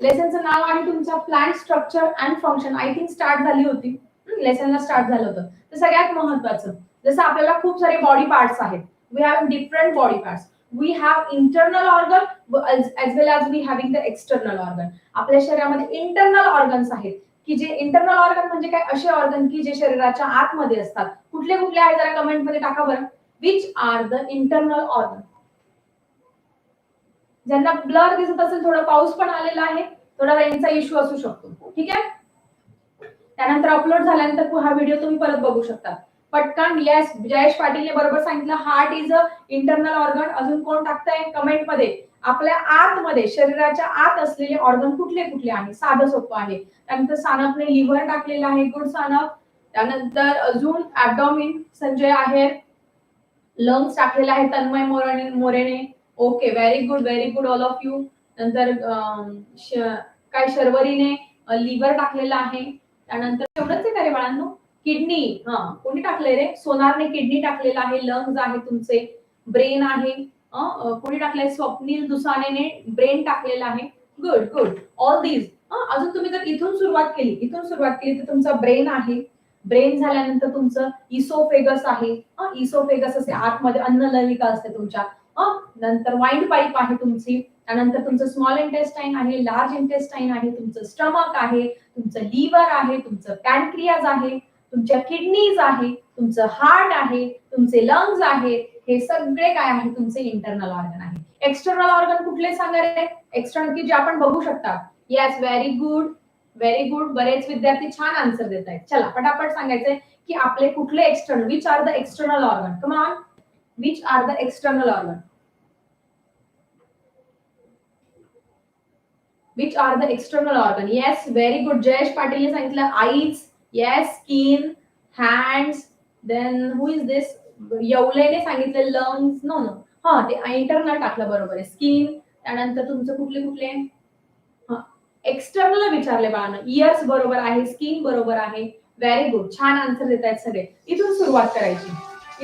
लेसनचं नाव आहे तुमचा plan structure and function I think start झाली होती. लेसनला स्टार्ट झालं होतं. तर सगळ्यात महत्वाचं जसं आपल्याला खूप सारे बॉडी पार्ट्स आहेत. We have different body parts we have internal organ as well as we having the external organ आपल्या शरीरामध्ये इंटरनल ऑर्गन्स आहेत. की जे इंटरनल ऑर्गन म्हणजे काय? असे ऑर्गन की जे शरीराच्या आतमध्ये असतात. कुठले कुठले आहे जरा कमेंटमध्ये टाका बरं. Which are the internal organ ज्यांना ब्लर दिसत असेल थोडा पाऊस पण आलेला आहे थोडा रेंजचा इश्यू असू शकतो. ठीक आहे? त्यानंतर अपलोड झाल्यानंतर हा व्हिडिओ तुम्ही परत बघू शकता. पटकन येस जयेश पाटीलने बरोबर सांगितलं heart is a internal organ अजून कोण टाकताय? कमेंटमध्ये. आपल्या आतमध्ये शरीराच्या आत असलेले ऑर्गन कुठले कुठले आहे? साधं सोपं आहे. त्यानंतर सानपने लिव्हर टाकलेलं आहे गुड सानप. त्यानंतर अजून ऍबडॉमिन संजय आहे लंग्स टाकलेला आहे तन्मय मोरेने मोरेने. Okay very good very good all of you नंतर काय शर्वरीने लिव्हर टाकलेलं आहे. त्यानंतर एवढंच आहे का रे बाळांनो? किडनी हा कोणी टाकले रे? सोनारने किडनी टाकलेलं आहे लंग्स आहे तुमचे ब्रेन आहे. कोणी टाकलंय? स्वप्नील दुसानेने ब्रेन टाकलेला आहे. गुड गुड ऑल दीज अजून तुम्ही जर इथून सुरुवात केली इथून सुरुवात केली तर तुमचा ब्रेन आहे. ब्रेन झाल्यानंतर तुमचं इसोफेगस आहे. इसोफेगस असे आतमध्ये अन्नलविका असते तुमच्या. नंतर वाईंड पाईप आहे तुमची त्यानंतर तुमचं स्मॉल इंटेस्टाईन आहे लार्ज इंटेस्टाईन आहे तुमचं स्टमक आहे तुमचं लिव्हर आहे तुमचं पॅनक्रियाज आहे तुमच्या किडनीज आहे तुमचं हार्ट आहे तुमचे लंग्स आहेत हे सगळे काय आहे तुमचे इंटरनल ऑर्गन आहे. एक्सटर्नल ऑर्गन कुठले सांगायचे रे? एक्सटर्नल की जे आपण बघू शकता. Yes very good very good बरेच विद्यार्थी छान आन्सर देत आहेत. चला पटापट सांगायचंय की आपले कुठले external which are the external organ come on which are the external organ which are the external organ yes very good Jayesh पाटीलने सांगितलं eyes yes skin hands then who is this येवलेने सांगितलं लंग्स नो नो हा ते internal टाकलं बरोबर आहे. Skin त्यानंतर तुमचं कुठले कुठले? एक्सटर्नल विचारले बाळानं. इयर्स बरोबर आहे स्किन बरोबर आहे. व्हेरी गुड छान आन्सर देत आहेत सगळे. इथून सुरुवात करायची.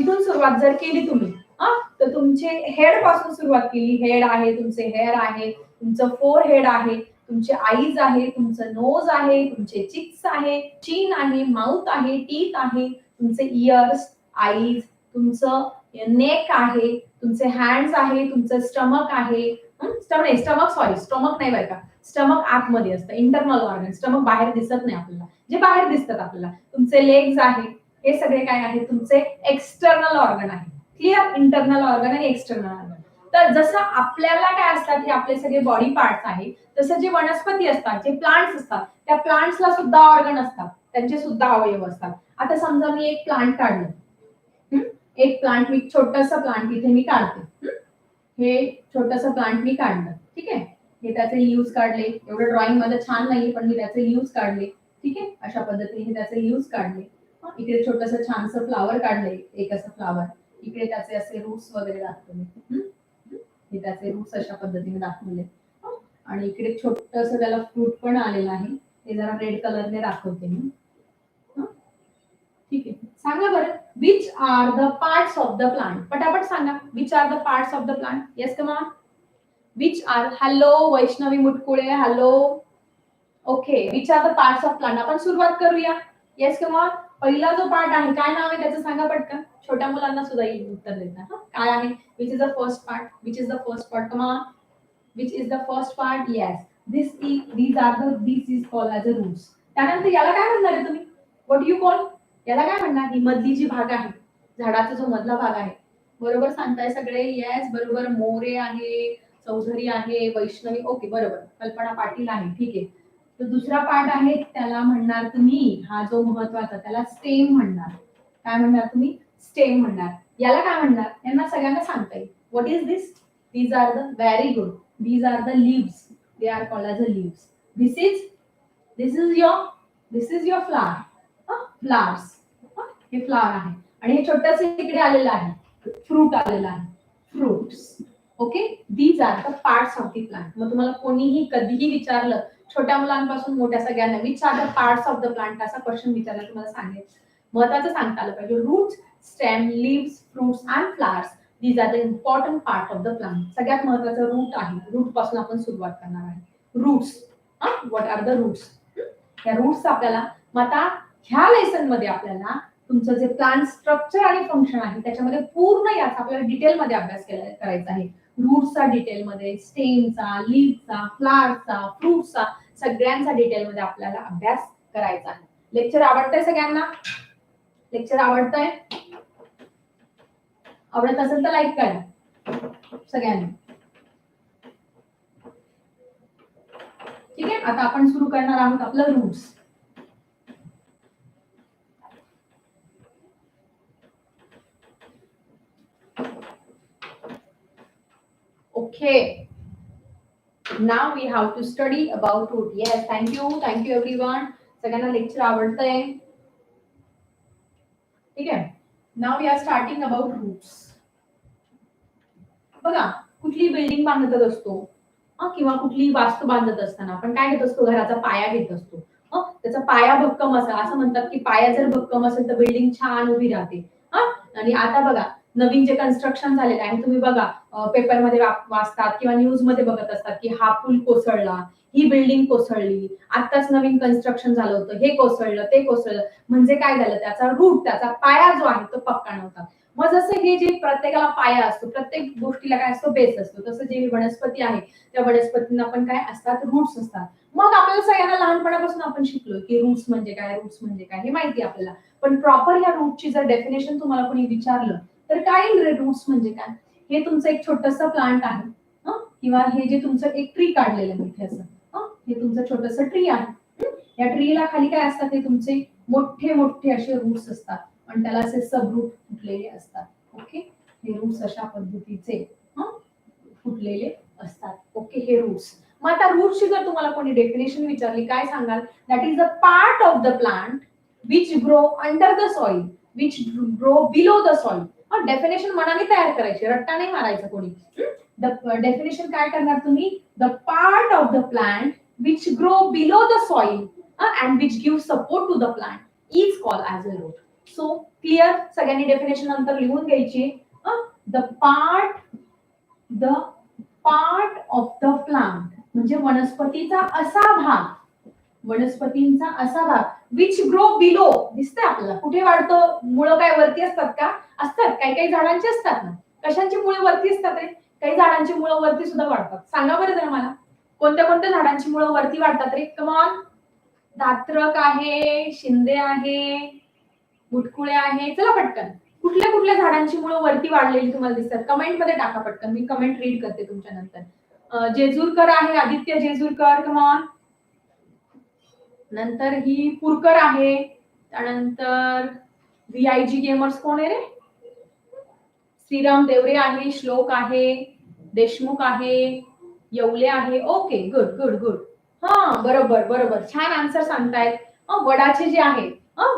इथून सुरुवात जर केली तुम्ही हा तर तुमचे हेडपासून सुरुवात केली. हेड आहे तुमचे हेअर आहे. तुमचं फोर हेड आहे तुमचे आईज आहे तुमचं नोज आहे तुमचे चिक्स आहे चीन आहे माउथ आहे टीथ आहे तुमचे इयर्स आईज तुमचं नेक आहे तुमचे हँड्स आहे तुमचं स्टमक आहे. स्टमक स्टमक सॉरी स्टमक नाही बरं का. स्टमक आतमध्ये असतं इंटरनल ऑर्गन स्टमक बाहेर दिसत नाही आपल्याला. जे बाहेर दिसतात आपल्याला. तुमचे लेग्स आहे. हे सगळे काय आहे तुमचे एक्सटर्नल ऑर्गन आहे क्लिअर इंटरनल ऑर्गन आणि एक्सटर्नल तर जसं आपल्याला काय असतात हे आपले सगळे बॉडी पार्ट्स आहेत तसं जे वनस्पती असतात जे प्लांट्स असतात त्या प्लांट्सला सुद्धा ऑर्गन असतात त्यांचे सुद्धा अवयव असतात. आता समजा मी एक प्लांट काढलं. एक प्लांट मी छोटस प्लांट इथे मी काढते. हे? छोटस प्लांट मी काढलं. ठीक आहे? हे त्याचे लिव्स काढले. एवढं ड्रॉइंगमध्ये छान नाही पण मी त्याचे लिव्स काढले. ठीक आहे? अशा पद्धतीने त्याचे लिव्स काढले. इकडे छोटस छानस फ्लावर काढले एक असं फ्लावर इकडे त्याचे असे रूट्स वगैरे दाखवले हे त्याचे रूट्स अशा पद्धतीने दाखवले. आणि इकडे छोटस त्याला फ्रूट पण आलेलं आहे. ते जरा रेड कलरने दाखवते मी. ठीक आहे. सांगा बरं which are the parts of the plant पटापट सांगा which are the parts of the plant yes come on which are hello Vaishnavi Mutkule hello okay which are the parts of plant आपण सुरुवात करूया. येस कमा पहिला जो part आहे काय नाव आहे त्याचं सांगा पटकन. छोट्या मुलांना सुद्धा येईल उत्तर देता. काय आहे? Which is the first part which is the first part come on which is the first part yes this is these are the this is call as a roots त्यानंतर याला काय म्हणणार आहे तुम्ही? वॉट यू कॉल याला काय म्हणणार? ही मधली जी भाग आहे झाडाचा जो मधला भाग आहे. बरोबर सांगताय सगळे? येस बरोबर. मोरे आहे चौधरी आहे वैष्णवी. ओके बरोबर. कल्पना पाटील आहे. ठीक आहे. तर दुसरा पार्ट आहे त्याला म्हणणार तुम्ही हा जो महत्त्वाचा त्याला स्टेम म्हणणार. काय म्हणणार तुम्ही? स्टेम म्हणणार. याला काय म्हणणार? यांना सगळ्यांना सांगता येईल. What is this these are the very good these are the leaves they are called as a leaves this is this is your this is your flower flowers हे फ्लावर आहे. आणि हे छोटस इकडे आलेलं आहे. फ्रूट आलेलं आहे. Fruits okay these are the parts of the plant मग तुम्हाला कोणीही कधीही विचारलं छोट्या मुलांपासून मोठ्या सगळ्यांना. Which are the parts of the plant असा क्वेश्चन विचारला तुम्हाला सांगेल महत्वाचं सांगता आलं पाहिजे. Roots stem leaves fruits and flowers these are the important part of the plant सगळ्यात महत्वाचं रूट आहे. रूटपासून आपण सुरुवात करणार आहे. Roots what are the roots या रूट्स आपल्याला मग आता ह्या लेसनमध्ये आपल्याला तुमचं जे प्लांट स्ट्रक्चर आणि फंक्शन आहे त्याच्यामध्ये पूर्ण याचा आपल्याला डिटेलमध्ये अभ्यास केला करायचा आहे. रूट्सचा डिटेलमध्ये स्टेमचा लीफचा फ्लावरचा फ्रूटचा सगळ्यांचा डिटेलमध्ये आपल्याला अभ्यास करायचा आहे. लेक्चर आवडतंय सगळ्यांना? लेक्चर आवडतंय? आवडत असेल तर लाईक करा. सगळ्यांनी. ठीक आहे? आता आपण सुरू करणार आहोत आपलं roots Okay. Now we have to study about root. Yes, thank you. Thank you everyone. सगळ्यांना लेक्चर आवडतंय ठीक आहे नाव we are starting about roots बघा कुठली बिल्डिंग बांधत असतो किंवा कुठली वास्तू बांधत असताना आपण काय घेत असतो घराचा पाया घेत असतो त्याचा पाया भक्कम असा असं म्हणतात की पाया जर भक्कम असेल तर बिल्डिंग छान उभी राहते हा आणि आता बघा नवीन जे कन्स्ट्रक्शन झालेलं आहे तुम्ही बघा पेपरमध्ये वाचतात किंवा न्यूजमध्ये बघत असतात की हा पूल कोसळला ही बिल्डिंग कोसळली आताच नवीन कन्स्ट्रक्शन झालं होतं हे कोसळलं ते कोसळलं. म्हणजे काय झालं? त्याचा रूट त्याचा पाया जो आहे तो पक्का नव्हता. मग जसं हे जे प्रत्येकाला पाया असतो प्रत्येक गोष्टीला काय असतो? बेस असतो. तसं जे वनस्पती आहे त्या वनस्पतींना पण काय असतात? रूट्स असतात. मग आपल्याला सगळ्यांना लहानपणापासून आपण शिकलो की रूट्स म्हणजे काय? रूट्स म्हणजे काय? हे माहिती आपल्याला. पण प्रॉपर या रूटची जर डेफिनेशन तुम्हाला कोणी विचारलं तर काय रूट्स म्हणजे काय? हे तुमचं एक छोटस प्लांट आहे किंवा हे जे तुमचं एक ट्री काढलेलं आहे इथे असं हे तुमचं छोटस ट्री आहे या ट्रीला खाली काय असतात? हे तुमचे मोठे मोठे असे रूट्स असतात. पण त्याला असे सब रूट फुटलेले असतात. ओके हे रूट्स अशा पद्धतीचे फुटलेले असतात. ओके हे रूट्स मग आता रूटची जर तुम्हाला कोणी डेफिनेशन विचारली काय सांगाल? That is the part of the plant which grow under the soil which grow below the soil definition मनाने तयार करायची. रट्टा नाही मारायचं कोणी. द डेफिनेशन काय करणार तुम्ही? The part of the plant which grow below the soil and which give support to the plant is call as a root so clear सगळ्यांनी डेफिनेशन नंतर लिहून घ्यायची. The part the part of the plant म्हणजे वनस्पतीचा असा भाग वनस्पतींचा असा भाग विच ग्रो बिलो दिसतंय आपल्याला. कुठे वाढतं? मुळं काय वरती असतात का? असतात. काही काही झाडांची असतात ना. कशांची मुळे वरती असतात रे? काही झाडांची मुळं वरती सुद्धा वाढतात. सांगा बरं जरा मला. कोणत्या कोणत्या झाडांची मुळं वरती वाढतात रे? कमान दात्रक आहे शिंदे आहे मुटकुळे आहे. चला पटकन. कुठल्या कुठल्या झाडांची मुळं वरती वाढलेली तुम्हाला दिसतात? कमेंटमध्ये टाका पटकन. मी कमेंट रीड करते तुमच्या नंतर जेजूरकर आहे आदित्य जेजूरकर. कमान नंतर ही पुरकर आहे. त्यानंतर व्ही आय जी गेमर्स कोण आहे रे? श्रीराम देवरे आहे श्लोक आहे देशमुख आहे येवले आहे. ओके गुड गुड गुड हा बरोबर बरोबर. छान आन्सर सांगतायत. वडाचे जे आहे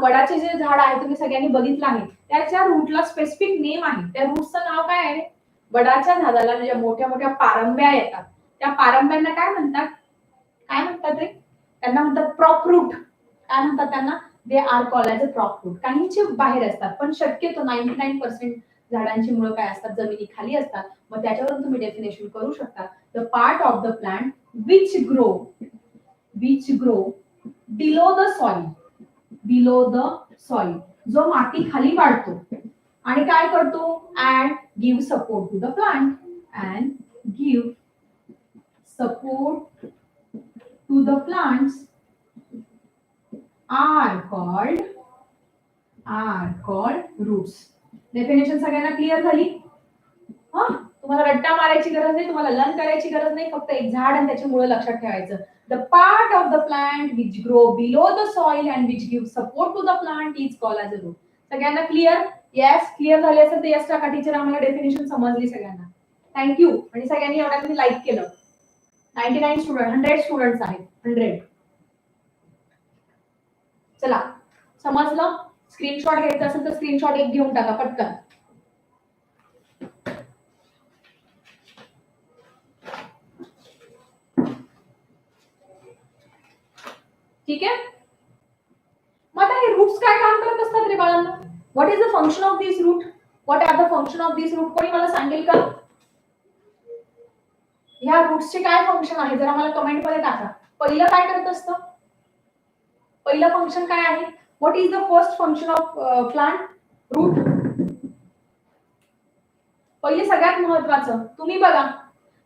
वडाचे जे झाड आहे तुम्ही सगळ्यांनी बघितलं आहे. त्याच्या रूटला स्पेसिफिक नेम आहे. त्या रूटचं नाव काय आहे? वडाच्या झाडाला म्हणजे ज्या मोठ्या मोठ्या पारंब्या येतात. त्या पारंब्यांना काय म्हणतात? काय म्हणतात रे? त्यांना म्हणतात प्रॉप रूट काय म्हणतात त्यांना? They are call as a prop root काहींचे बाहेर असतात पण शक्यतो नाईन्टी नाईन पर्सेंट झाडांची मुळं काय असतात? जमिनी खाली असतात. मग त्याच्यावरून तुम्ही डेफिनेशन करू शकता. The part of the plant which grow which grow below the soil below the soil जो माती खाली वाढतो आणि काय करतो? And give support to the plant and give support to the plants are called are called roots. Definition सगळ्यांना clear झाली? हा? तुम्हाला रट्टा मारायची गरज नाही तुम्हाला लर्न करायची गरज नाही फक्त एक झाड आणि त्याची मुळे लक्षात ठेवायचं. The part of the plant which grow below the soil and which give support to the plant is call as a root सगळ्यांना क्लिअर येस क्लिअर झाले असेल तर येस टाका. टीचर आम्हाला डेफिनेशन समजली सगळ्यांना. थँक्यू आणि सगळ्यांनी एवढ्या लाईक केलं. Ninety nine student hundred students आहेत हंड्रेड चला समजलं? स्क्रीनशॉट घ्यायचा असेल तर स्क्रीनशॉट एक घेऊन टाका पटकन. ठीक आहे? मग आता हे रूट्स काय काम करत असतात रे बाळांना? What is the function of this root what are the function of this root कोणी मला सांगेल का? ह्या रूट्सचे काय फंक्शन आहे? जरा मला कमेंटमध्ये टाका. पहिलं काय करत असतं? पहिलं फंक्शन काय आहे? What is the first function of plant root पहिले सगळ्यात महत्वाचं तुम्ही बघा.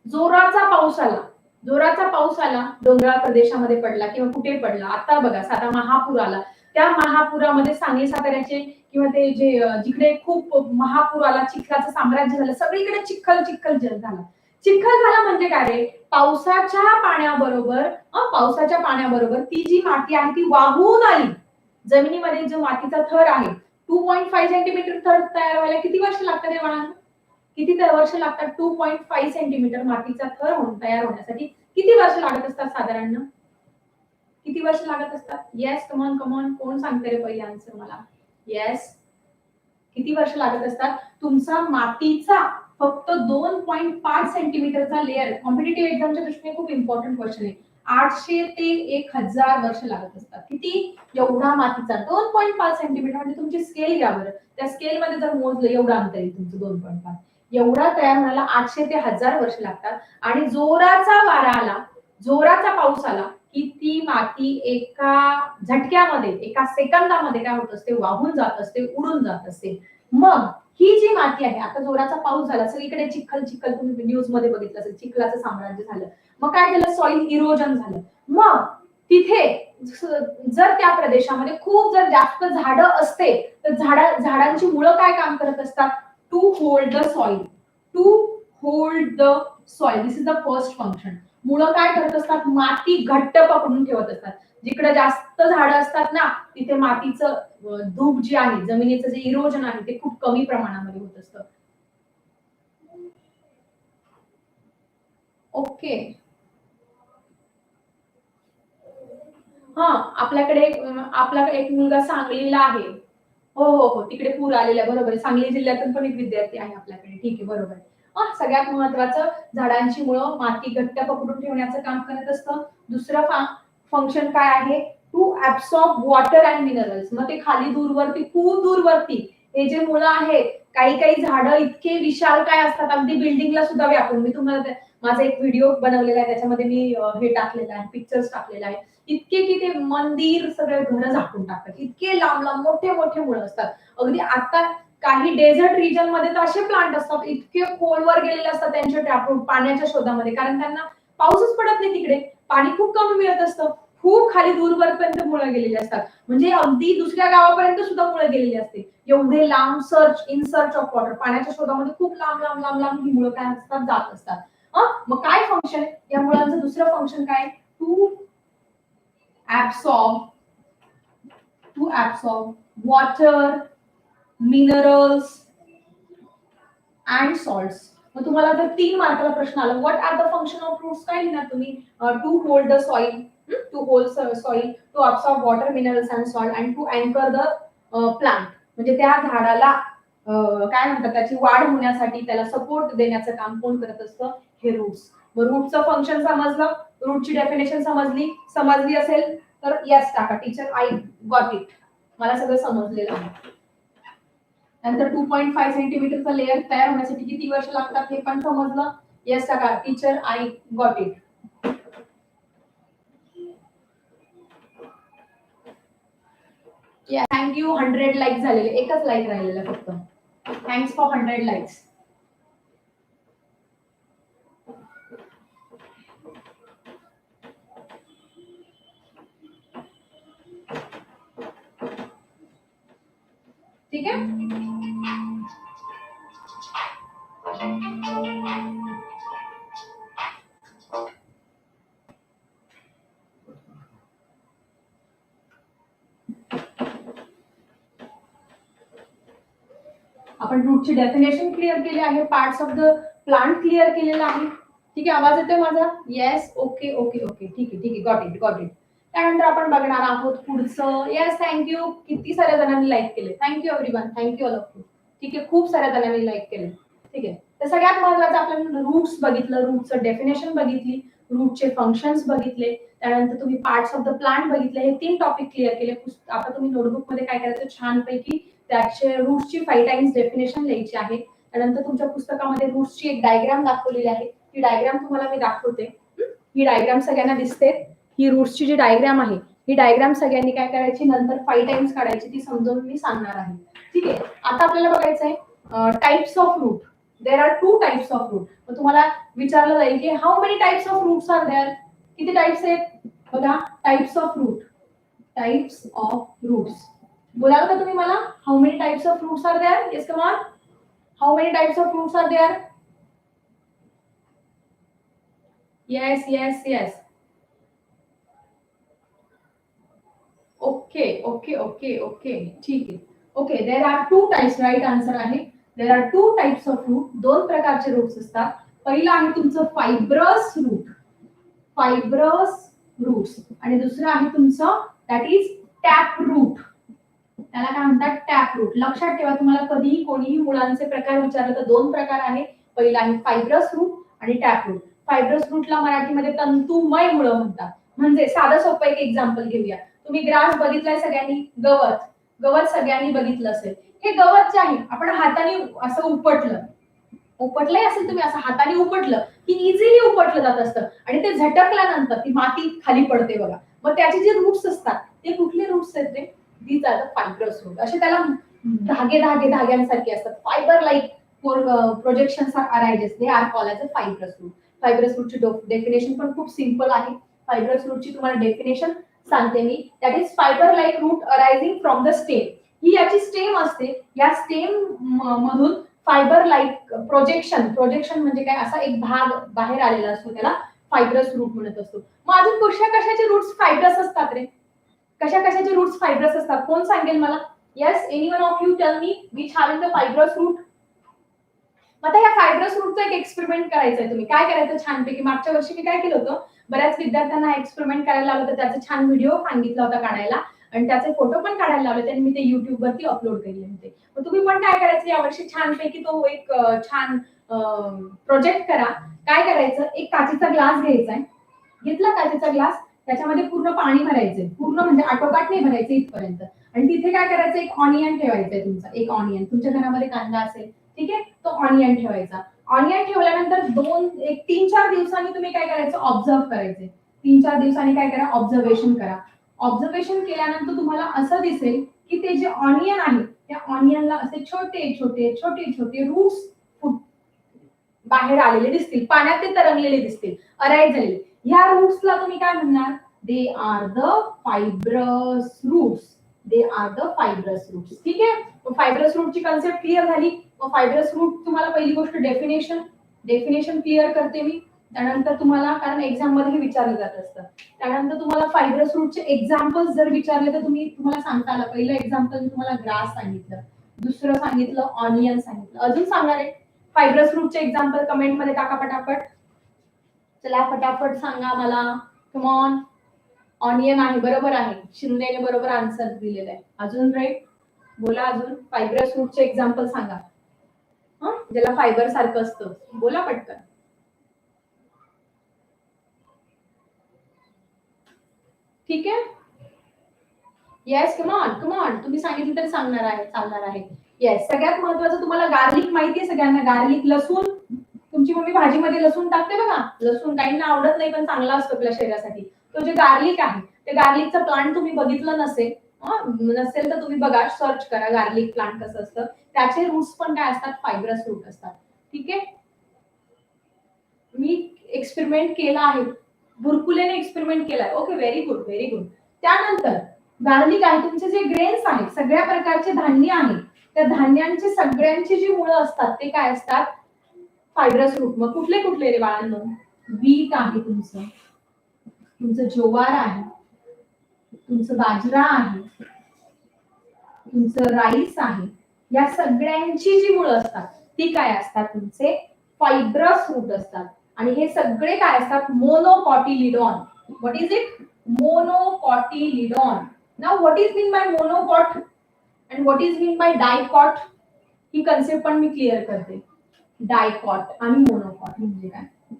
जोराचा पाऊस आला. जोराचा पाऊस आला डोंगराळ प्रदेशामध्ये पडला किंवा कुठे पडला? आता बघा साधा महापूर आला. त्या महापुरामध्ये सांगे साताऱ्याचे किंवा ते जे जिकडे खूप महापूर आला चिखलाचं साम्राज्य झालं सगळीकडे चिखल चिखल जल झाला. चिखल झाला म्हणजे काय रे? पावसाच्या पाण्याबरोबर पावसाच्या पाण्याबरोबर ती जी माती आहे ती वाहून आली. जमिनीमध्ये जो मातीचा थर आहे टू पॉईंट फाईव्ह सेंटीमीटर थर तयार व्हायला किती वर्ष लागतात रे बाळांनो किती तर वर्ष लागतात? टू पॉईंट फाईव्ह सेंटीमीटर मातीचा थर होऊन तयार होण्यासाठी किती वर्ष लागत असतात साधारण? किती वर्ष लागत असतात? येस कमॉन कमॉन कोण सांगते रे पहिले आन्सर मला? येस किती वर्ष लागत असतात? तुमचा मातीचा फक्त दोन पॉईंट पाच सेंटीमीटरचा लेअर कॉम्पिटेटिव्ह एक्झामच्या दृष्टीने खूप इम्पॉर्टंट क्वेश्चन आहे. आठशे ते एक हजार वर्ष लागत असतात. किती? एवढा मातीचा. दोन पॉईंट पाच सेंटीमीटर म्हणजे तुमची स्केल घ्या बरं त्या स्केलमध्ये जर मोजलं एवढा अंतर येईल तुमचं दोन पॉईंट पाच. एवढा तयार होण्याला आठशे ते हजार वर्ष लागतात. आणि जोराचा वारा आला जोराचा पाऊस आला की ती माती एका झटक्यामध्ये एका सेकंदामध्ये काय होत असते? वाहून जात असते उडून जात असते. मग ही जी माती आहे आता जोराचा पाऊस झाला सगळीकडे चिखल चिखल तुम्ही न्यूजमध्ये बघितलं असेल चिखलाचं साम्राज्य झालं. मग काय झालं? सॉइल इरोजन झालं. मग तिथे जर त्या प्रदेशामध्ये खूप जर जास्त झाडं असते तर झाडा झाडांची मुळं काय काम करत असतात? To hold the soil to hold the soil this is the first function मुळं काय करत असतात? माती घट्ट पकडून ठेवत असतात. जिकडे जास्त झाडं असतात ना तिथे मातीचं धूप जी आहे जमिनीचं जे इरोजन आहे ते खूप कमी प्रमाणामध्ये होत असतं. ओके. हा आपल्याकडे आपला एक मुलगा सांगलीला आहे. हो हो हो तिकडे पूर आलेला आहे, बरोबर. आहे सांगली जिल्ह्यातून पण एक विद्यार्थी आहे आपल्याकडे. ठीक आहे बरोबर. आहे हा, सगळ्यात महत्वाचं झाडांची मुळं माती घट्ट पकडून ठेवण्याचं काम करत असतं. दुसरं फंक्शन काय आहे? To absorb water and minerals मग ते खाली दूरवरती खूप दूरवरती हे जे मुलं आहेत काही काही झाडं इतके विशाल काय असतात अगदी बिल्डिंगला सुद्धा व्यापून. मी तुम्हाला माझा एक व्हिडिओ बनवलेला आहे त्याच्यामध्ये मी हे टाकलेलं आहे पिक्चर्स टाकलेला आहे. इतके की ते मंदिर सगळे घरं झाकून टाकतात. इतके लांब लांब मोठे मोठे मुळं असतात. अगदी आता काही डेझर्ट रिजनमध्ये तर असे प्लांट असतात इतके खोलवर गेलेले असतात त्यांच्या टॅपरूट पाण्याच्या शोधामध्ये. कारण त्यांना पाऊसच पडत नाही तिकडे. पाणी खूप कमी मिळत असतं. खूप खाली दूरवरपर्यंत मुळे गेलेली असतात. म्हणजे अगदी दुसऱ्या गावापर्यंत सुद्धा मुळे गेलेली असते. एवढे लांब search in search of water पाण्याच्या शोधामध्ये खूप लांब लांब लांब लांब ही मुळं काय असतात जात असतात. मग काय फंक्शन या मुळांचं दुसरं फंक्शन काय? To absorb to absorb water minerals and salts मग तुम्हाला जर तीन मार्काला प्रश्न आला. What are the function of roots काय लिहिणार तुम्ही? To hold the soil to hold soil to absorb water minerals and salt and to अँकर द प्लांट म्हणजे त्या झाडाला काय म्हणतात त्याची वाढ होण्यासाठी त्याला सपोर्ट देण्याचं काम कोण करत असतं? हे रूट्स मग रूटचं फंक्शन समजलं? रूटची डेफिनेशन समजली? समजली असेल तर यस टाका टीचर आय गॉट इट मला सगळं समजलेलं. आहे नंतर टू पॉईंट फाईव्ह सेंटीमीटरचा लेअर तयार होण्यासाठी किती वर्ष लागतात हे पण समजलं? येस टाका teacher I got it thank you hundred like झालेले एकच लाईक राहिलेलं फक्त. थँक्स फॉर हंड्रेड लाईक्स ठीक आहे? आपण रूटची डेफिनेशन क्लिअर केली आहे parts of the plant clear केलेला आहे. ठीक आहे आवाज येतोय माझा? येस ओके ओके ओके ठीक आहे ठीक आहे. गॉट इट गॉट इट त्यानंतर आपण बघणार आहोत पुढचं. येस थँक्यू किती साऱ्या जणांनी लाईक केले. Thank you everyone thank you all of you ठीक आहे खूप साऱ्या जणांनी लाईक केले. ठीक आहे. तर सगळ्यात महत्वाचं आपण रूट्स बघितलं. रूटचं डेफिनेशन बघितली. रूटचे फंक्शन्स बघितले. त्यानंतर तुम्ही पार्ट्स ऑफ द प्लांट बघितले. हे तीन टॉपिक क्लिअर केले. आता तुम्ही नोटबुकमध्ये काय करायचं? छानपैकी त्याचे रूट्सची फाईव्ह टाइम्स डेफिनेशन लिहायची आहे. त्यानंतर तुमच्या पुस्तकामध्ये रूट्सची एक डायग्राम दाखवलेली आहे. ती डायग्राम तुम्हाला मी दाखवते. ही डायग्राम सगळ्यांना दिसते. ही रूट्सची जी डायग्राम आहे ही डायग्राम सगळ्यांनी काय करायची? नंतर फाईव्ह टाइम्स काढायची ती समजावून मी सांगणार आहे. ठीक आहे? आता आपल्याला बघायचं आहे types of root there are two types of root मग तुम्हाला विचारलं जाईल की how many types of roots are there किती टाइप्स आहेत? बघा types of root types of roots बोलाल का तुम्ही मला how many types of fruits are there yes come on how many types of fruits are there yes yes yes okay okay okay okay ठीक आहे. Okay there are two types right answer आहे. There are two types of root दोन प्रकारचे roots असतात. पहिलं आहे तुमचं fibrous root fibrous roots आणि दुसरं आहे तुमचं दॅट इज टॅप रूट त्याला काय म्हणतात टॅप रूट लक्षात ठेवा तुम्हाला कधीही कोणीही मुलांचे प्रकार विचारलं तर दोन प्रकार आहे पहिला आहे फायब्रस रूट आणि टॅप रूट फायब्रस रूटला मराठीमध्ये तंतुमय मुळं म्हणतात. म्हणजे साधं सोपं एक एक्झाम्पल घेऊया. तुम्ही ग्रास बघितलाय सगळ्यांनी? गवत. गवत सगळ्यांनी बघितलं असेल. हे गवत जे आहे आपण हाताने असं उपटलं. उपटलंय असेल तुम्ही असं हाताने उपटलं की इझिली उपटलं जात असतं. आणि ते झटकल्यानंतर ती माती खाली पडते बघा. मग त्याचे जे रूट्स असतात ते कुठले रूट्स आहेत ते? These are the fibrous root असे त्याला धागे धागे धाग्यांसारखे असतात. Fibre like projection are arises they are call as a fibrous root fibrous रूटची definition पण खूप सिंपल आहे. फायब्रस रूटची तुम्हाला डेफिनेशन सांगते मी. That is fibre like root arising from the stem ही याची स्टेम असते. या स्टेम मधून फायबर लाईक प्रोजेक्शन प्रोजेक्शन म्हणजे काय? असा एक भाग बाहेर आलेला असतो. त्याला फायब्रस रूट म्हणत असतो. मग अजून कशा कशाचे रूट्स फायब्रस असतात रे? कशा कशाचे रूट्स फायब्रस असतात? कोण सांगेल मला? Yes any one of you tell me which having the fibrous root आता या फायब्रस रूटचं एक एक्सपेरिमेंट करायचं आहे तुम्ही. काय करायचं छानपैकी? मागच्या वर्षी मी काय केलं होतं? बऱ्याच विद्यार्थ्यांना एक्सपेरिमेंट करायला लावलं तर त्याचा छान व्हिडिओ सांगितला होता काढायला. आणि त्याचे फोटो पण काढायला लावले त्यांनी आणि मी ते युट्यूब वरती अपलोड केले होते. मग तुम्ही पण काय करायचं? यावर्षी छानपैकी तो एक छान प्रोजेक्ट करा. काय करायचं? एक काचेचा ग्लास घ्यायचा आहे घेतला काचेचा ग्लास त्याच्यामध्ये पूर्ण पाणी भरायचंय. पूर्ण म्हणजे आटोकाट नाही भरायचं इथपर्यंत. आणि तिथे काय करायचं? एक ऑनियन ठेवायचंय तुमचा. एक ऑनियन तुमच्या घरामध्ये कांदा असेल ठीक आहे? तो ऑनियन ठेवायचा. ऑनियन ठेवल्यानंतर दोन एक तीन चार दिवसांनी तुम्ही काय करायचं? ऑब्झर्व करायचे तीन चार दिवसांनी काय करा? ऑब्झर्वेशन करा. ऑब्झर्वेशन केल्यानंतर तुम्हाला असं दिसेल की ते जे ऑनियन आहे त्या ऑनियनला असे छोटे छोटे छोटे छोटे रूट्स बाहेर आलेले दिसतील. पाण्यात ते तरंगलेले दिसतील. अराईज झालेले. ह्या रूट्सला तुम्ही काय म्हणणार? They are the fibrous roots they are the fibrous roots ठीक आहे? फायब्रस रूटची कन्सेप्ट क्लिअर झाली. मग फायब्रस रूट तुम्हाला पहिली गोष्ट डेफिनेशन डेफिनेशन क्लिअर करते मी. त्यानंतर तुम्हाला कारण एक्झाममध्ये हे विचारलं जात असतं. त्यानंतर तुम्हाला फायब्रस रूटचे एक्झाम्पल्स जर विचारले तर तुम्ही तुम्हाला सांगता आलं. पहिलं एक्झाम्पल मी तुम्हाला ग्रास सांगितलं. दुसरं सांगितलं ऑनियन सांगितलं. अजून सांगणार आहे. फायब्रस रूटचे एक्झाम्पल कमेंटमध्ये टाका पटापट. चला फटाफट सांगा मला कमॉन ऑनियन आहे बरोबर आहे. शिंदेने बरोबर आन्सर दिलेला आहे. अजून राईट बोला अजून. फायब्रस रूटचे एक्झाम्पल सांगा. हा? ज्याला फायबर सारखं असतं. बोला पटकन. ठीक आहे? येस कमॉन कमॉन तुम्ही सांगितलं तरी सांगणार आहे चालणार आहे. येस सगळ्यात महत्वाचं तुम्हाला गार्लिक माहिती आहे सगळ्यांना? गार्लिक लसूण? तुमची मम्मी भाजीमध्ये लसूण टाकते बघा. लसूण काहींना आवडत नाही पण चांगला असतो आपल्या शरीरासाठी. तो जे गार्लिक आहे ते गार्लिकचं प्लांट तुम्ही बघितलं नसेल नसेल तर तुम्ही बघा सर्च करा गार्लिक प्लांट कसं असतं. त्याचे रूट्स पण काय असतात? फायब्रस रूट असतात. ठीक आहे? मी एक्सपेरिमेंट केला आहे. बुरकुलेने एक्सपेरिमेंट केलाय. Okay very good very good त्यानंतर गार्लिक आहे तुमचे जे ग्रेन्स आहेत सगळ्या प्रकारचे धान्य आहे त्या धान्यांचे सगळ्यांची जी मुळं असतात ते काय असतात? फायब्रस रूट मग कुठले कुठले रे बाळांनो? बीट आहे तुमचं. तुमचं ज्वार आहे. तुमचं बाजरा आहे. तुमचं राईस आहे. या सगळ्यांची जी मुळं असतात ती काय असतात? तुमचे फायब्रस रूट असतात. आणि हे सगळे काय असतात? Monocotyledon. What is it monocotyledon. Now what is mean by monocot and what is mean by dicot he concept पण मी क्लिअर करते. डायकॉट आणि मोनोकॉट म्हणजे काय?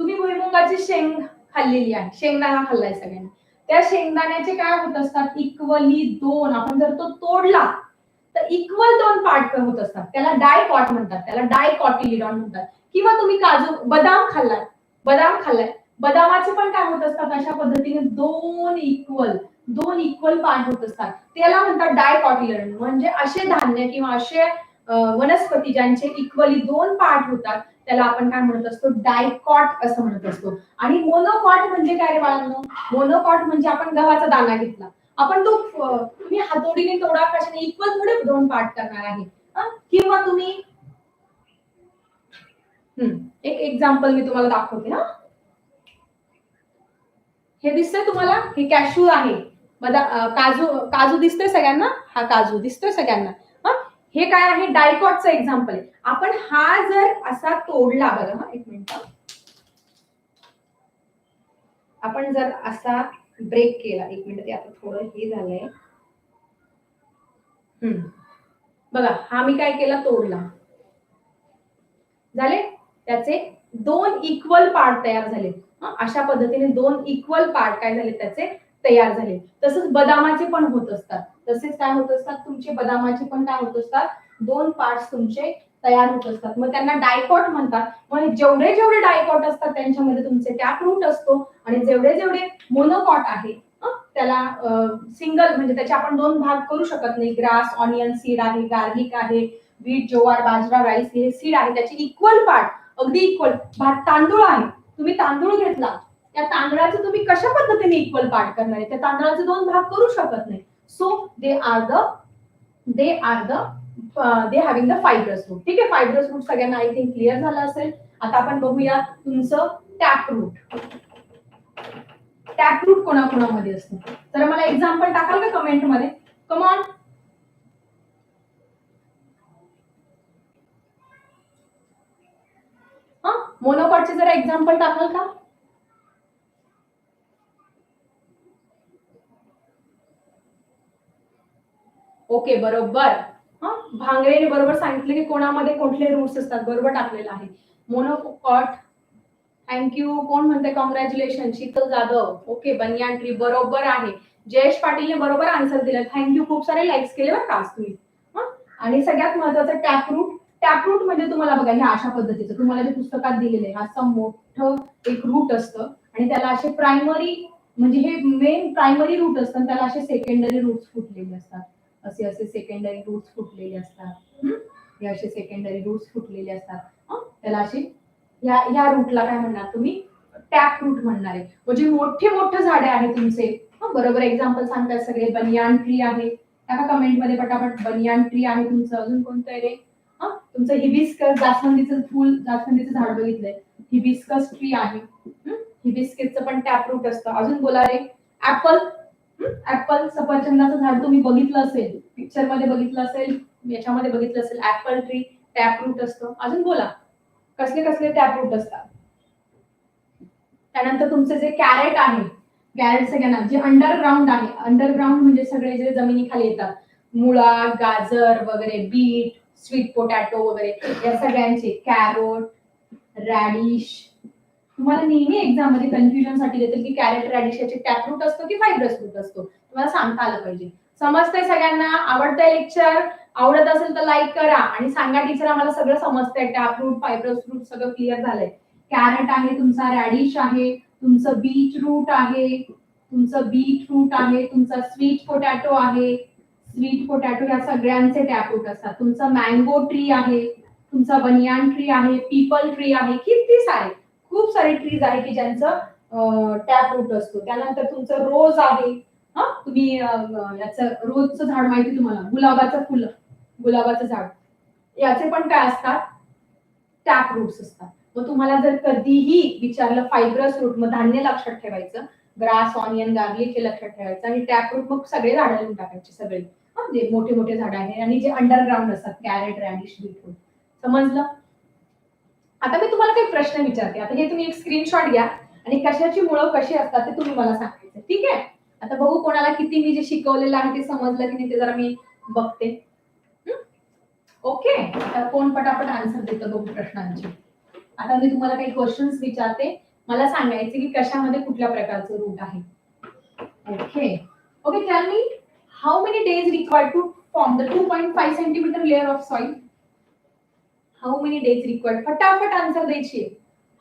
तुम्ही भुईमुगाची शेंग खाल्लेली आहे. शेंगदाणा खाल्लाय सगळ्यांनी. त्या शेंगदाण्याचे काय होत असतात? इक्वली दोन. आपण जर तो तोडला तर इक्वल दोन पार्ट होत असतात. त्याला डायकॉट म्हणतात. त्याला डायकॉटिलिडॉन म्हणतात. किंवा तुम्ही काजू बदाम खाल्लाय बदाम खाल्लाय बदामाचे पण काय होत असतात? अशा पद्धतीने दोन इक्वल दोन इक्वल पार्ट होत असतात. त्याला म्हणतात डायकॉटिलिडॉन. म्हणजे असे धान्य किंवा असे वनस्पती ज्यांचे इक्वली दोन पार्ट होतात त्याला आपण काय म्हणत असतो? डायकॉट असं म्हणत असतो. आणि मोनोकॉट म्हणजे काय रे बाळांनो? मोनोकॉट म्हणजे आपण गव्हाचा दाना घेतला. आपण तो तुम्ही हातोडीने तोडा कशाने इक्वल थोडे दोन पार्ट करणार आहे. किंवा तुम्ही एक एक्झाम्पल मी तुम्हाला दाखवते ना हे दिसतंय तुम्हाला? हे कॅशू आहे. बदा काजू काजू दिसतोय सगळ्यांना? हा काजू दिसतोय सगळ्यांना. हे काय आहे? डायकॉटचं एक्झाम्पल आहे. आपण हा जर असा तोडला बघा हा एक मिनिट. आपण जर असा ब्रेक केला एक मिनिट ते आता थोडं हे झालंय. हम्म. बघा हा मी काय केला? तोडला. झाले? त्याचे दोन इक्वल पार्ट तयार झाले. अशा पद्धतीने दोन इक्वल पार्ट काय झाले? त्याचे तयार झाले. तसंच बदामाचे पण होत असतात. तसेच काय होत असतात तुमचे बदामाचे पण काय होत असतात दोन पार्ट तुमचे तयार होत असतात. मग त्यांना डायकॉट म्हणतात. मग जेवढे जेवढे डायकॉट असतात त्यांच्यामध्ये तुमचे त्या रूट असतो आणि जेवढे जेवढे मोनोकॉट आहे त्याला सिंगल म्हणजे त्याचे आपण दोन भाग करू शकत नाही. ग्रास ऑनियन सीड आहे गार्लिक आहे बीट ज्वार बाजरा राईस हे सीड आहे. त्याचे इक्वल पार्ट अगदी इक्वल भात तांदूळ आहे. तुम्ही तांदूळ घेतला. त्या तांदळाचं तुम्ही कशा पद्धतीने इक्वल पार्ट करणार आहे? त्या तांदळाचे दोन भाग करू शकत नाही. So they are the they are the they having the fibrous root ठीक आहे? फायब्रस रूट सगळ्यांना आय थिंक क्लिअर झालं असेल. आता आपण बघूया तुमचं टॅप रूट टॅप रूट कोणाकोणामध्ये असतं? तर मला एक्झाम्पल टाकाल का कमेंटमध्ये? कमॉन मोनोकॉटचे जरा एक्झाम्पल टाकाल का? ओके बरोबर. हा? भांगरेने बरोबर सांगितलं की कोणामध्ये कुठले रूट्स असतात बरोबर टाकलेलं आहे. मोनोकॉट थँक्यू कोण म्हणते congratulation Sheetal Jadhav. Okay banyan tree बरोबर आहे. जयेश पाटीलने बरोबर आन्सर दिला. थँक्यू खूप सारे लाईक्स केले बरं का तुम्ही. आणि सगळ्यात महत्वाचं टॅप रूट टॅप रूट म्हणजे तुम्हाला बघा ह्या अशा पद्धतीचं. तुम्हाला जे पुस्तकात दिलेलं आहे असं मोठं एक रूट असतं. आणि त्याला असे प्रायमरी म्हणजे हे मेन प्रायमरी रूट असतं आणि त्याला असे सेकंडरी रूट्स फुटलेले असतात. असे असे सेकंडरी रूट्स फुटलेले असतात. हं? असे सेकंडरी रूट्स फुटलेले असतात. हं? त्याला असे या या रूटला काय म्हणणार तुम्ही? टॅप रूट म्हणणार आहे. म्हणजे मोठे मोठे झाडे आहे तुमचे. हं? बरोबर एक्झाम्पल सांगतात सगळे. बनियान ट्री आहे. टाका कमेंटमध्ये पटापट. बनियान ट्री आहे तुमचं. अजून कोणतं आहे रे? हं? तुमचं हिबिस्कस जास्वंदीचं फुल जास्वंदीचं झाड बघितलंय. हिबिस्कस ट्री आहे. हिबिस्कसचं पण टॅप रूट असतं. अजून बोला रे. ऍपल ऍपल सफरचंदाचं झाड तुम्ही बघितलं असेल पिक्चरमध्ये बघितलं असेल याच्यामध्ये बघितलं असेल ऍपल ट्री टॅप रूट असतं. अजून बोला कसले कसले टॅप रूट असतात? त्यानंतर तुमचे जे कॅरेट आहे कॅरेट सगळ्यांना जे अंडरग्राऊंड आहे अंडरग्राऊंड म्हणजे सगळे जे जमिनीखाली येतात मुळा गाजर वगैरे बीट स्वीट पोटॅटो वगैरे या सगळ्यांचे कॅरोट रॅडिश तुम्हाला नेहमी एक्झाममध्ये कन्फ्युजनसाठी देतील की कॅरेट रॅडिश टॅप रूट असतो की फायब्रस रूट असतो. तुम्हाला सांगता आलं पाहिजे. समजतंय सगळ्यांना? आवडतंय लेक्चर आवडत असेल तर लाईक करा. आणि सांगा टीचर आम्हाला सगळं समजतंय. टॅप रूट फायब्रस रूट सगळं क्लिअर झालंय. कॅरेट आहे तुमचा रॅडिश आहे तुमचं बीट रूट आहे तुमचं बीट रूट आहे तुमचा स्वीट पोटॅटो आहे. स्वीट पोटॅटो या सगळ्यांचे टॅप रूट असतात. तुमचं मँगो ट्री आहे तुमचा बनियान ट्री आहे पीपल ट्री आहे किती सारे. खूप सारे ट्रीज आहे की ज्यांचं टॅप रूट असतो. त्यानंतर तुमचं रोज आहे. हा? तुम्ही याचं रोजचं झाड माहिती तुम्हाला? गुलाबाचं फुलं गुलाबाचं झाड. याचे पण काय असतात? टॅप रूट्स असतात. मग तुम्हाला जर कधीही विचारलं फायब्रस रूट मग धान्य लक्षात ठेवायचं. ग्रास ऑनियन गार्लिक हे लक्षात ठेवायचं. आणि टॅप रूट मग सगळे झाडं लिहून टाकायचे सगळे. जे मोठे मोठे झाड आहे आणि जे अंडरग्राऊंड असतात कॅरेट रॅडिश बीटरूट समजलं? आता मी तुम्हाला काही प्रश्न विचारते. आता हे तुम्ही एक स्क्रीनशॉट घ्या आणि कशाची मुळं कशी असतात ते तुम्ही मला सांगायचं. ठीक आहे? आता बघू कोणाला किती मी जे शिकवलेलं आहे ते समजलं की नाही ते जरा मी बघते. ओके. आता कोण पटापट आन्सर देतं दोन प्रश्नांची? आता मी तुम्हाला काही क्वेश्चन्स विचारते. मला सांगायचे की कशामध्ये कुठल्या प्रकारचं रूट आहे. Okay. Okay tell me how many days required to form the two point five centimeter layer of soil how many days required फटाफट आन्सर द्यायची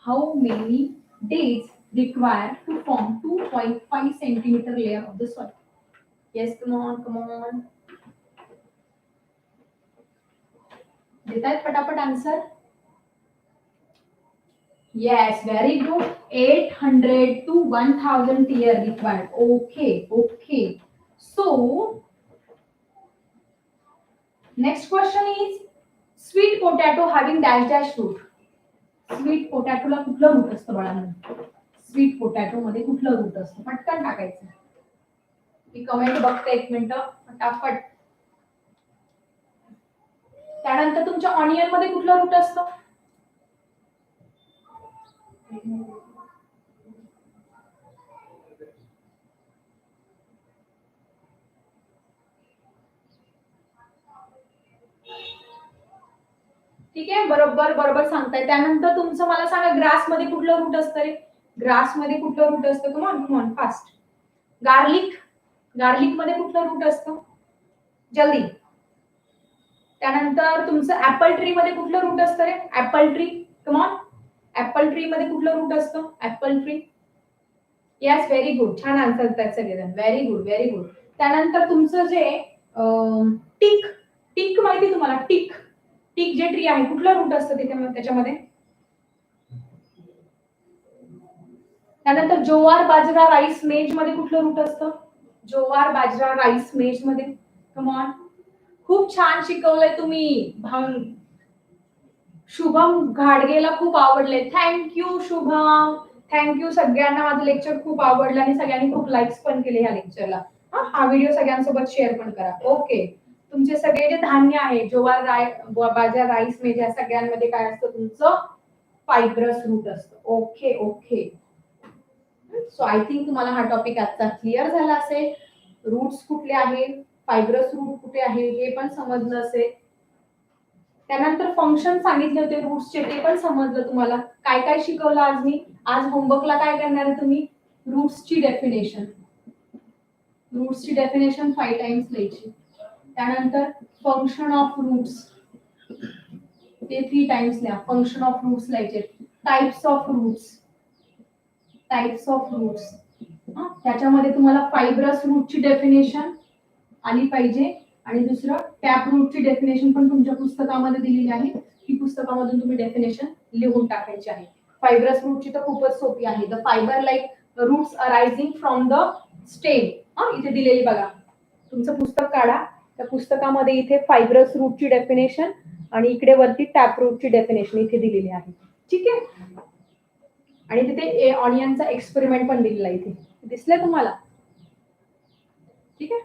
how many days required to form 2.5 centimeter layer of the soil. Yes, come on, come on. देतायत पटापट answer yes very good eight hundred to one thousand tier required okay okay so next question is sweet potato having dash dash root sweet पोटॅटोला कुठलं root असतं बाळांना? Sweet potato मध्ये कुठलं root असतं? पटकन टाकायचं. मी comment बघते एक मिनिट. फटाफट. त्यानंतर तुमच्या ऑनियनमध्ये कुठलं रूट असतं? ठीक आहे? बरोबर बरोबर सांगताय. त्यानंतर तुमचं मला सांगा ग्रासमध्ये कुठलं रूट असतं रे? ग्रासमध्ये कुठलं रूट असतं? Come on come on fast garlic गार्लिकमध्ये कुठलं रूट असतं? जल्दी. त्यानंतर तुमचं ऍपल ट्री मध्ये कुठलं रूट असतं रे? Apple tree come on apple tree मध्ये कुठलं रूट असतं? Apple tree yes very good छान आन्सर देतात सगळेजण. व्हेरी गुड व्हेरी गुड त्यानंतर तुमचं जे टिक टिक माहिती तुम्हाला? टिक टिक जे ट्री आहे कुठलं रूट असतं तिथे त्याच्यामध्ये? त्यानंतर जोवार बाजरा राईस मेजमध्ये कुठलं रूट असतं? जोवार बाजरा राईस मेजमध्ये. कमॉन खूप छान शिकवलंय तुम्ही. भांग. शुभम घाडगेला खूप आवडले. थँक्यू शुभम. थँक्यू सगळ्यांना. माझं लेक्चर खूप आवडलं आणि सगळ्यांनी खूप लाईक्स पण केले ह्या लेक्चरला हा व्हिडिओ सगळ्यांसोबत शेअर पण करा. ओके तुमचे सगळे जे धान्य आहे जोवार राय बाजा राईस मेज या सगळ्यांमध्ये काय असतं तुमचं फायब्रस रूट असतं. Okay okay so I think तुम्हाला हा टॉपिक आजचा क्लिअर झाला असेल. रूट्स कुठले आहेत फायब्रस रूट कुठे आहे? हे पण समजलं असेल. त्यानंतर फंक्शन सांगितले होते रूट्सचे ते पण समजलं तुम्हाला. काय काय शिकवलं आज मी? आज होमवर्कला काय करणार आहे तुम्ही? रूट्सची डेफिनेशन रूट्सची डेफिनेशन फाईव्ह टाइम्स लिहायची. त्यानंतर फंक्शन ऑफ रूट्स ते थ्री टाइम्स लिहा. फंक्शन ऑफ रूट्स लिहायचे. Types of roots types of roots त्याच्यामध्ये तुम्हाला फायब्रस रूटची डेफिनेशन आली पाहिजे. आणि दुसरं टॅप रूटची डेफिनेशन पण तुमच्या पुस्तकामध्ये दिलेली आहे. ती पुस्तकामधून तुम्ही डेफिनेशन लिहून टाकायची आहे. फायब्रस रूटची तर खूपच सोपी आहे. The fiber like roots arising from the stem हा? इथे दिलेली बघा. तुमचं पुस्तक काढा. त्या पुस्तकामध्ये इथे फायब्रस रूटची डेफिनेशन आणि इकडे वरती टॅप रूटची डेफिनेशन इथे दिलेली आहे. ठीक आहे? आणि तिथे ऑनियनचा एक्सपेरिमेंट पण दिलेला आहे इथे. दिसलंय तुम्हाला? ठीक आहे?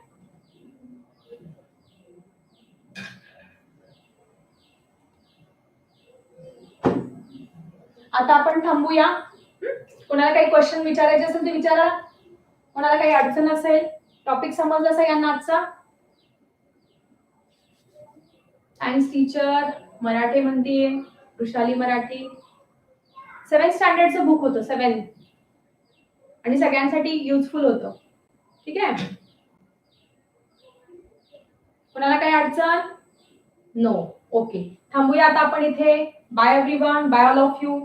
आता आपण थांबूया. कोणाला काही क्वेश्चन विचारायचे असेल ते विचारा. कोणाला काही अडचण असेल टॉपिक समजला सगळ्यांना आजचा. सायन्स टीचर मराठी म्हणतीये वृषाली मराठी. सेवन स्टँडर्डचं बुक होतं सेवन आणि सगळ्यांसाठी युजफुल होतं. ठीक आहे? कोणाला काही अडचण? नो ओके थांबूया आता आपण इथे. Bye everyone bye all of you